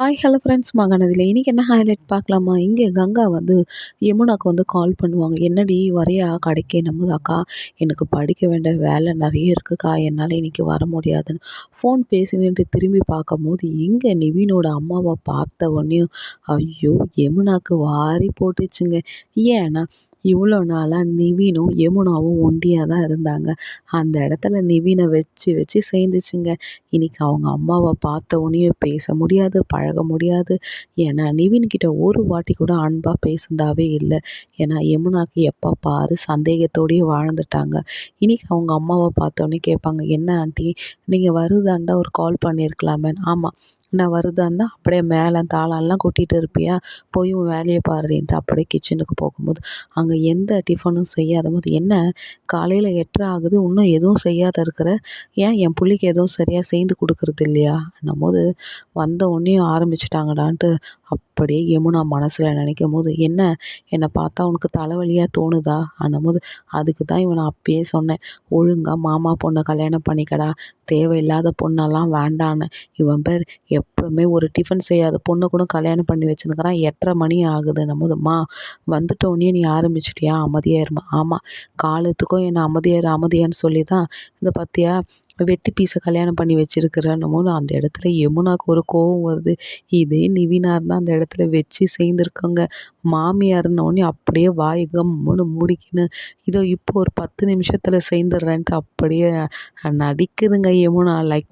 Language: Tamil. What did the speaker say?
ஹாய் ஹலோ ஃப்ரெண்ட்ஸ் மகாநதியில் இன்றைக்கி என்ன ஹைலைட் பார்க்கலாமா? இங்கே கங்கா வந்து யமுனாக்கு வந்து கால் பண்ணுவாங்க. என்னடி? வரையா? கடைக்கு நம்மதாக்கா? எனக்கு படிக்க வேண்டிய வேலை நிறைய இருக்குக்கா. என்னால் இன்றைக்கி வர முடியாதுன்னு ஃபோன் பேசினிட்டு திரும்பி பார்க்கும்போது இங்கே நிவினோட அம்மாவை பார்த்த உடனே ஐயோ யமுனாக்கு வாரி போட்டுச்சுங்க. ஏன்னா இவ்வளோ நாளாக நிவினும் யமுனாவும் ஒண்டியாக தான் இருந்தாங்க. அந்த இடத்துல நிவினை வச்சு வச்சு சேர்ந்துச்சுங்க இன்றைக்கி அவங்க அம்மாவை பார்த்த உடனே பேச முடியாது பழக முடியாது. ஏன்னா நிவின்கிட்ட ஒரு வாட்டி கூட அன்பாக பேசுந்தாவே இல்லை. ஏன்னா யமுனாக்கு எப்போ பாரு சந்தேகத்தோடையே வாழ்ந்துட்டாங்க. இன்றைக்கி அவங்க அம்மாவை பார்த்தோன்னே கேட்பாங்க என்ன ஆண்டி நீங்கள் வருதாண்டா ஒரு கால் பண்ணியிருக்கலாமே? ஆமாம் நான் வருதா இருந்தால் அப்படியே மேலே தாளெல்லாம் கொட்டிகிட்டு இருப்பியா? போய் உன் வேலையை பாருன்ட்டு அப்படியே கிச்சனுக்கு போகும்போது அங்கே எந்த டிஃபனும் செய்யாத போது என்ன? காலையில் எட்டரை ஆகுது இன்னும் எதுவும் செய்யாத இருக்கிற? ஏன் என் பிள்ளைக்கு எதுவும் சரியாக செய்து கொடுக்குறது இல்லையா? போது வந்த உடனே ஆரம்பிச்சிட்டாங்கடான்ட்டு அப்படியே யமுனா மனசில் நினைக்கும் போது என்ன? என்னை பார்த்தா உனக்கு தலைவலியாக தோணுதா? போது அதுக்கு தான் இவனை அப்பயே சொன்னேன். ஒழுங்காக மாமா பொண்ணை கல்யாணம் பண்ணிக்கடா. தேவையில்லாத பொண்ணெல்லாம் வேண்டான்னு. இவன் பேர் எப்போவுமே ஒரு டிஃபன் செய்யாத பொண்ணை கூட கல்யாணம் பண்ணி வச்சுருக்கிறான் எட்டரை மணி ஆகுதுன்னும் போதுமா வந்துட்டோடனே நீ ஆரம்பி முடிச்சிட்டியா அமைதியாயிருமா ஆமாம் காலத்துக்கும் என்னை அமைதியாரு அமைதியான்னு சொல்லி தான் இந்த பார்த்தியா வெட்டி பீஸை கல்யாணம் பண்ணி வச்சுருக்கிறேன்னு அந்த இடத்துல யமுனாவுக்கு ஒரு கோவம் வருது. இதே நிவினா இருந்தால் அந்த இடத்துல வச்சு சேர்ந்துருக்கோங்க. மாமியார்னோடனே அப்படியே வாய் கம்முன்னு மூடிக்கின்னு இதோ இப்போ ஒரு பத்து நிமிஷத்தில் சேர்ந்துடுறேன்ட்டு அப்படியே நடிக்குதுங்க யமுனா. லைக்